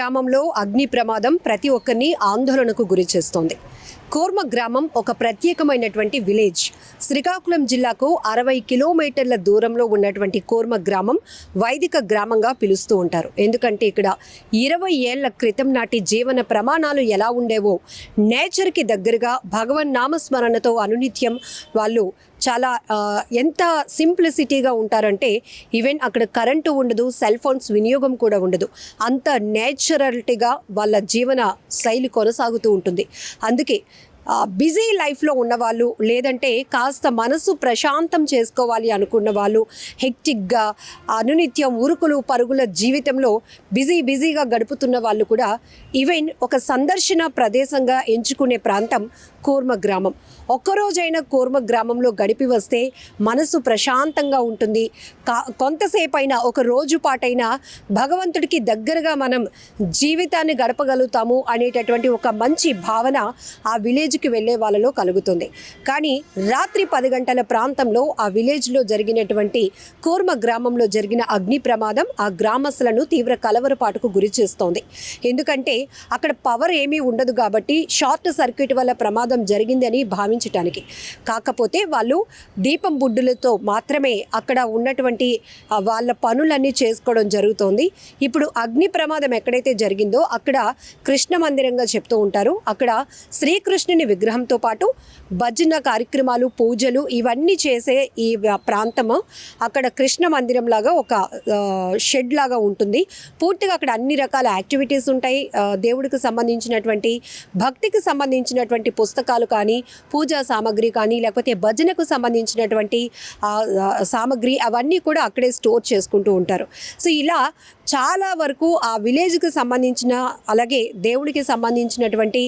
గ్రామంలో అగ్ని ప్రమాదం ప్రతి ఒక్కరిని ఆందోళనకు గురి చేస్తోంది. కోర్మ గ్రామం ఒక ప్రత్యేకమైనటువంటి విలేజ్. శ్రీకాకుళం జిల్లాకు అరవై కిలోమీటర్ల దూరంలో ఉన్నటువంటి కోర్మ గ్రామం వైదిక గ్రామంగా పిలుస్తూ ఉంటారు. ఎందుకంటే ఇక్కడ ఇరవై ఏళ్ళ క్రితం నాటి జీవన ప్రమాణాలు ఎలా ఉండేవో నేచర్కి దగ్గరగా భగవన్ నామస్మరణతో అనునిత్యం వాళ్ళు చాలా ఎంత సింప్లిసిటీగా ఉంటారంటే ఈవెన్ అక్కడ కరెంటు ఉండదు సెల్ ఫోన్స్ వినియోగం కూడా ఉండదు. అంత నేచురల్టీగా వాళ్ళ జీవన శైలి కొనసాగుతూ ఉంటుంది. అందుకే బిజీ లైఫ్లో ఉన్నవాళ్ళు లేదంటే కాస్త మనసు ప్రశాంతం చేసుకోవాలి అనుకున్న వాళ్ళు హెక్టిక్గా అనునిత్యం ఉరుకులు పరుగుల జీవితంలో బిజీ బిజీగా గడుపుతున్న వాళ్ళు కూడా ఈవెన్ ఒక సందర్శన ప్రదేశంగా ఎంచుకునే ప్రాంతం కూర్మ గ్రామం. ఒక్కరోజైనా కూర్మ గ్రామంలో గడిపి వస్తే మనసు ప్రశాంతంగా ఉంటుంది. కా కొంతసేపైనా ఒక రోజు పాటైనా భగవంతుడికి దగ్గరగా మనం జీవితాన్ని గడపగలుగుతాము అనేటటువంటి ఒక మంచి భావన ఆ విలేజ్ విలేజ్కి వెళ్ళే వాళ్ళలో కలుగుతుంది. కానీ రాత్రి పది గంటల ప్రాంతంలో ఆ విలేజ్లో జరిగినటువంటి కూర్మ గ్రామంలో జరిగిన అగ్ని ప్రమాదం ఆ గ్రామస్తులను తీవ్ర కలవరపాటుకు గురి చేస్తోంది. ఎందుకంటే అక్కడ పవర్ ఏమీ ఉండదు కాబట్టి షార్ట్ సర్క్యూట్ వల్ల ప్రమాదం జరిగిందని భావించటానికి. కాకపోతే వాళ్ళు దీపం బుడ్డులతో మాత్రమే అక్కడ ఉన్నటువంటి వాళ్ళ పనులన్నీ చేసుకోవడం జరుగుతోంది. ఇప్పుడు అగ్ని ప్రమాదం ఎక్కడైతే జరిగిందో అక్కడ కృష్ణ మందిరంగా చెప్తూ ఉంటారు. అక్కడ శ్రీకృష్ణుని విగ్రహంతో పాటు భజన కార్యక్రమాలు పూజలు ఇవన్నీ చేసే ఈ ప్రాంతము అక్కడ కృష్ణ మందిరం లాగా ఒక షెడ్ లాగా ఉంటుంది. పూర్తిగా అక్కడ అన్ని రకాల యాక్టివిటీస్ ఉంటాయి. దేవుడికి సంబంధించినటువంటి భక్తికి సంబంధించినటువంటి పుస్తకాలు కానీ పూజా సామాగ్రి కానీ లేకపోతే భజనకు సంబంధించినటువంటి సామాగ్రి అవన్నీ కూడా అక్కడే స్టోర్ చేసుకుంటూ ఉంటారు. సో ఇలా చాలా వరకు ఆ విలేజ్కి సంబంధించిన అలాగే దేవుడికి సంబంధించినటువంటి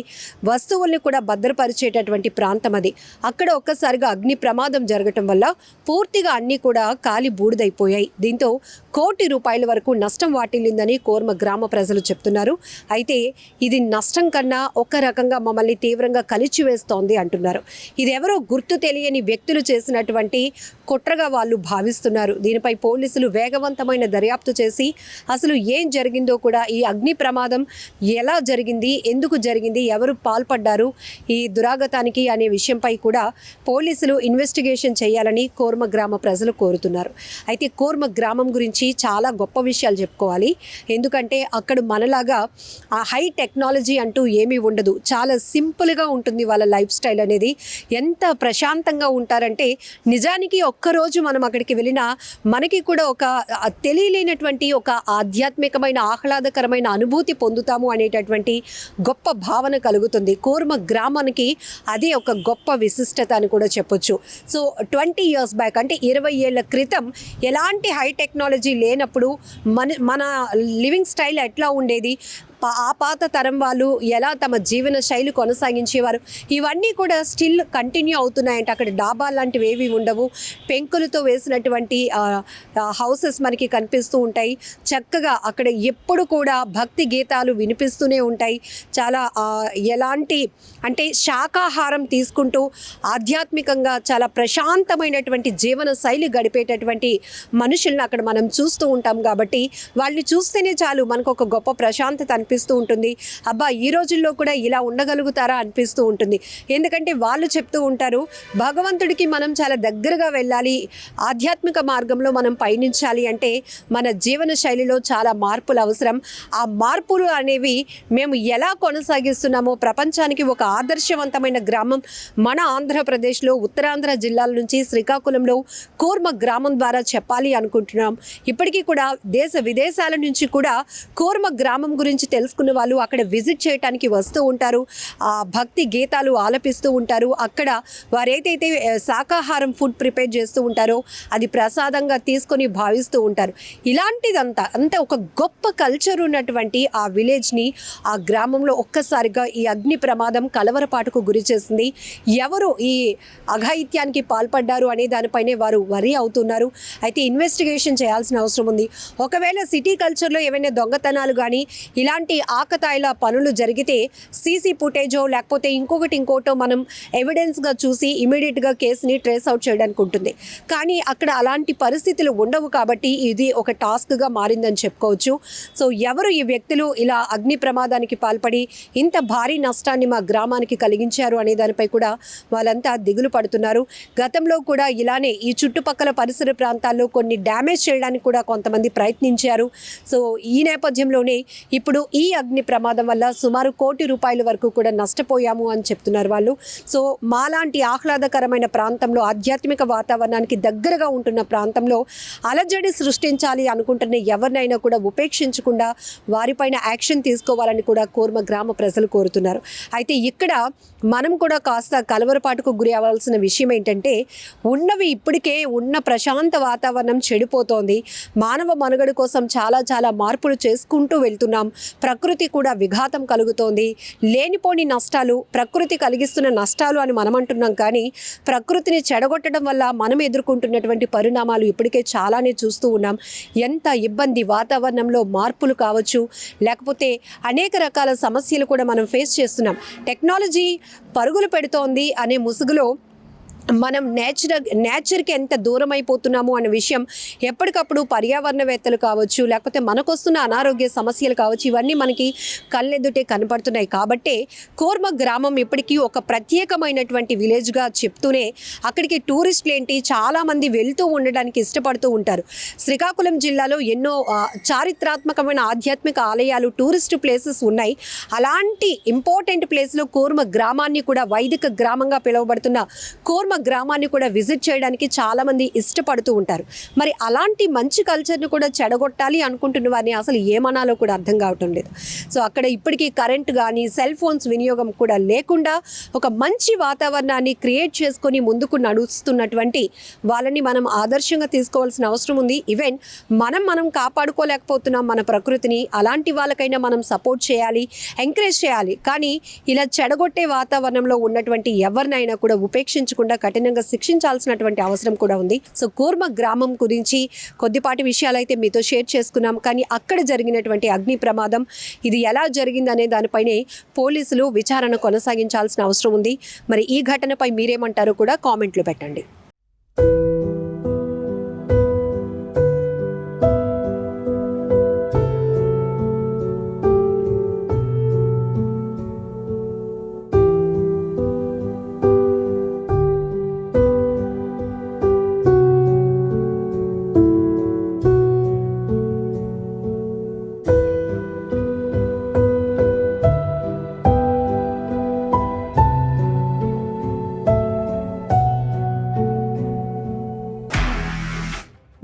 వస్తువుల్ని కూడా భద్రపరిచేటటువంటి ప్రాంతం అది. అక్కడ ఒక్కసారిగా అగ్ని ప్రమాదం జరగటం వల్ల పూర్తిగా అన్నీ కూడా కాలి బూడిదైపోయాయి. దీంతో కోటి రూపాయల వరకు నష్టం వాటిల్లిందని కోర్మ గ్రామ ప్రజలు చెప్తున్నారు. అయితే ఇది నష్టం కన్నా ఒక రకంగా మమ్మల్ని తీవ్రంగా కలిచివేస్తోంది అంటున్నారు. ఇది ఎవరో గుర్తు తెలియని వ్యక్తులు చేసినటువంటి కుట్రగా వాళ్ళు భావిస్తున్నారు. దీనిపై పోలీసులు వేగవంతమైన దర్యాప్తు చేసి అసలు ఏం జరిగిందో కూడా ఈ అగ్ని ప్రమాదం ఎలా జరిగింది? ఎందుకు జరిగింది? ఎవరు పాల్పడ్డారు? ఈ దురాగతానికి అనే విషయంపై కూడా పోలీసులు ఇన్వెస్టిగేషన్ చేయాలని కోర్మ గ్రామ ప్రజలు కోరుతున్నారు. అయితే కోర్మ గ్రామం గురించి చాలా గొప్ప విషయాలు చెప్పుకోవాలి. ఎందుకంటే అక్కడ మనలాగా ఆ హై టెక్నాలజీ అంటూ ఏమీ ఉండదు. చాలా సింపుల్గా ఉంటుంది వాళ్ళ లైఫ్ స్టైల్ అనేది. ఎంత ప్రశాంతంగా ఉంటారంటే నిజానికి ఒక్కరోజు మనం అక్కడికి వెళ్ళినా మనకి కూడా ఒక తెలియలేనటువంటి ఒక ఆధ్యాత్మికమైన ఆహ్లాదకరమైన అనుభూతి పొందుతాము అనేటటువంటి గొప్ప భావన కలుగుతుంది. కోర్మ గ్రామ మనకి అదే ఒక గొప్ప విశిష్టత అని కూడా చెప్పొచ్చు. సో ట్వంటీ ఇయర్స్ బ్యాక్ అంటే ఇరవై ఏళ్ళ క్రితం ఎలాంటి హై టెక్నాలజీ లేనప్పుడు మన మన లివింగ్ స్టైల్ ఎట్లా ఉండేది? ఆ పాత తరం వాళ్ళు ఎలా తమ జీవన శైలి కొనసాగించేవారు? ఇవన్నీ కూడా స్టిల్ కంటిన్యూ అవుతున్నాయంటే. అక్కడ డాబా లాంటివి ఏవి ఉండవు. పెంకులతో వేసినటువంటి హౌసెస్ మనకి కనిపిస్తూ ఉంటాయి. చక్కగా అక్కడ ఎప్పుడు కూడా భక్తి గీతాలు వినిపిస్తూనే ఉంటాయి. చాలా ఎలాంటి అంటే శాకాహారం తీసుకుంటూ ఆధ్యాత్మికంగా చాలా ప్రశాంతమైనటువంటి జీవన శైలి గడిపేటటువంటి మనుషుల్ని అక్కడ మనం చూస్తూ ఉంటాం కాబట్టి వాళ్ళని చూస్తేనే చాలు మనకు ఒక గొప్ప ప్రశాంతత అనిపి అనిపిస్తూ ఉంటుంది. అబ్బా ఈ రోజుల్లో కూడా ఇలా ఉండగలుగుతారా అనిపిస్తూ ఉంటుంది. ఎందుకంటే వాళ్ళు చెప్తూ ఉంటారు భగవంతుడికి మనం చాలా దగ్గరగా వెళ్ళాలి ఆధ్యాత్మిక మార్గంలో మనం పయనించాలి అంటే మన జీవన శైలిలో చాలా మార్పులు అవసరం. ఆ మార్పులు అనేవి మేము ఎలా కొనసాగిస్తున్నామో ప్రపంచానికి ఒక ఆదర్శవంతమైన గ్రామం మన ఆంధ్రప్రదేశ్లో ఉత్తరాంధ్ర జిల్లాల నుంచి శ్రీకాకుళంలో కూర్మ గ్రామం ద్వారా చెప్పాలి అనుకుంటున్నాం. ఇప్పటికీ కూడా దేశ విదేశాల నుంచి కూడా కూర్మ గ్రామం గురించి తెలుసుకున్న వాళ్ళు అక్కడ విజిట్ చేయడానికి వస్తూ ఉంటారు. ఆ భక్తి గీతాలు ఆలపిస్తూ ఉంటారు. అక్కడ వారైతే శాకాహారం ఫుడ్ ప్రిపేర్ చేస్తూ ఉంటారో అది ప్రసాదంగా తీసుకొని భావిస్తూ ఉంటారు. ఇలాంటిదంతా అంటే ఒక గొప్ప కల్చర్ ఉన్నటువంటి ఆ విలేజ్ని ఆ గ్రామంలో ఒక్కసారిగా ఈ అగ్ని ప్రమాదం కలవరపాటుకు గురి చేసింది. ఎవరు ఈ అఘాయిత్యానికి పాల్పడ్డారు అనే దానిపైనే వారు వరి అవుతున్నారు. అయితే ఇన్వెస్టిగేషన్ చేయాల్సిన అవసరం ఉంది. ఒకవేళ సిటీ కల్చర్లో ఏవైనా దొంగతనాలు కానీ ఇలాంటి ఆకతాయిల పనులు జరిగితే సీసీ ఫుటేజో లేకపోతే ఇంకొకటి ఇంకోటో మనం ఎవిడెన్స్గా చూసి ఇమీడియట్గా కేసుని ట్రేస్ అవుట్ చేయడానికి ఉంటుంది కానీ అక్కడ అలాంటి పరిస్థితులు ఉండవు కాబట్టి ఇది ఒక టాస్క్గా మారిందని చెప్పుకోవచ్చు. సో ఎవరు ఈ వ్యక్తులు ఇలా అగ్ని ప్రమాదానికి పాల్పడి ఇంత భారీ నష్టాన్ని మా గ్రామానికి కలిగించారు అనే దానిపై కూడా వాళ్ళంతా దిగులు పడుతున్నారు. గతంలో కూడా ఇలానే ఈ చుట్టుపక్కల పరిసర ప్రాంతాల్లో కొన్ని డ్యామేజ్ చేయడానికి కూడా కొంతమంది ప్రయత్నించారు. సో ఈ నేపథ్యంలోనే ఇప్పుడు ఈ ఈ అగ్ని ప్రమాదం వల్ల సుమారు కోటి రూపాయల వరకు కూడా నష్టపోయాము అని చెప్తున్నారు వాళ్ళు. సో మాలాంటి ఆహ్లాదకరమైన ప్రాంతంలో ఆధ్యాత్మిక వాతావరణానికి దగ్గరగా ఉంటున్న ప్రాంతంలో అలజడి సృష్టించాలి అనుకుంటున్న ఎవరినైనా కూడా ఉపేక్షించకుండా వారిపైన యాక్షన్ తీసుకోవాలని కూడా కోర్మ గ్రామ ప్రజలు కోరుతున్నారు. అయితే ఇక్కడ మనం కూడా కాస్త కలవరపాటుకు గురి అవ్వాల్సిన విషయం ఏంటంటే ఉన్నవి ఇప్పటికే ఉన్న ప్రశాంత వాతావరణం చెడిపోతోంది. మానవ మనుగడ కోసం చాలా చాలా మార్పులు చేసుకుంటూ వెళ్తున్నాం. ప్రకృతి కూడా విఘాతం కలుగుతోంది. లేనిపోని నష్టాలు ప్రకృతి కలిగిస్తున్న నష్టాలు అని మనం అంటున్నాం కానీ ప్రకృతిని చెడగొట్టడం వల్ల మనం ఎదుర్కొంటున్నటువంటి పరిణామాలు ఇప్పటికే చాలానే చూస్తూ ఉన్నాం. ఎంత ఇబ్బంది వాతావరణంలో మార్పులు కావచ్చు లేకపోతే అనేక రకాల సమస్యలు కూడా మనం ఫేస్ చేస్తున్నాం. టెక్నాలజీ పరుగులు పెడుతోంది అనే ముసుగులో మనం నేచర్ నేచర్కి ఎంత దూరం అయిపోతున్నాము అనే విషయం ఎప్పటికప్పుడు పర్యావరణవేత్తలు కావచ్చు లేకపోతే మనకొస్తున్న అనారోగ్య సమస్యలు కావచ్చు ఇవన్నీ మనకి కళ్ళెదుటే కనపడుతున్నాయి. కాబట్టే కోర్మ గ్రామం ఇప్పటికీ ఒక ప్రత్యేకమైనటువంటి విలేజ్గా చెప్తూనే అక్కడికి టూరిస్టులు ఏంటి చాలామంది వెళ్తూ ఉండడానికి ఇష్టపడుతూ ఉంటారు. శ్రీకాకుళం జిల్లాలో ఎన్నో చారిత్రాత్మకమైన ఆధ్యాత్మిక ఆలయాలు టూరిస్ట్ ప్లేసెస్ ఉన్నాయి. అలాంటి ఇంపార్టెంట్ ప్లేస్లో కోర్మ గ్రామాన్ని కూడా వైదిక గ్రామంగా పిలువబడుతున్న కోర్మ గ్రామాన్ని కూడా విజిట్ చేయడానికి చాలామంది ఇష్టపడుతూ ఉంటారు. మరి అలాంటి మంచి కల్చర్ని కూడా చెడగొట్టాలి అనుకుంటున్న వారిని అసలు ఏమనాలో కూడా అర్థం కావటం లేదు. సో అక్కడ ఇప్పటికీ కరెంట్ కానీ సెల్ ఫోన్స్ వినియోగం కూడా లేకుండా ఒక మంచి వాతావరణాన్ని క్రియేట్ చేసుకొని ముందుకు నడుస్తున్నటువంటి వాళ్ళని మనం ఆదర్శంగా తీసుకోవాల్సిన అవసరం ఉంది. ఈవెన్ మనం మనం కాపాడుకోలేకపోతున్నాం మన ప్రకృతిని అలాంటి వాళ్ళకైనా మనం సపోర్ట్ చేయాలి ఎంకరేజ్ చేయాలి. కానీ ఇలా చెడగొట్టే వాతావరణంలో ఉన్నటువంటి ఎవరినైనా కూడా ఉపేక్షించకుండా కఠినంగా శిక్షించాల్సినటువంటి అవసరం కూడా ఉంది. సో కూర్మ గ్రామం గురించి కొద్దిపాటి విషయాలు అయితే మీతో షేర్ చేసుకున్నాం. కానీ అక్కడ జరిగినటువంటి అగ్ని ప్రమాదం ఇది ఎలా జరిగిందనే దానిపైనే పోలీసులు విచారణ కొనసాగించాల్సిన అవసరం ఉంది. మరి ఈ ఘటనపై మీరేమంటారో కూడా కామెంట్లు పెట్టండి.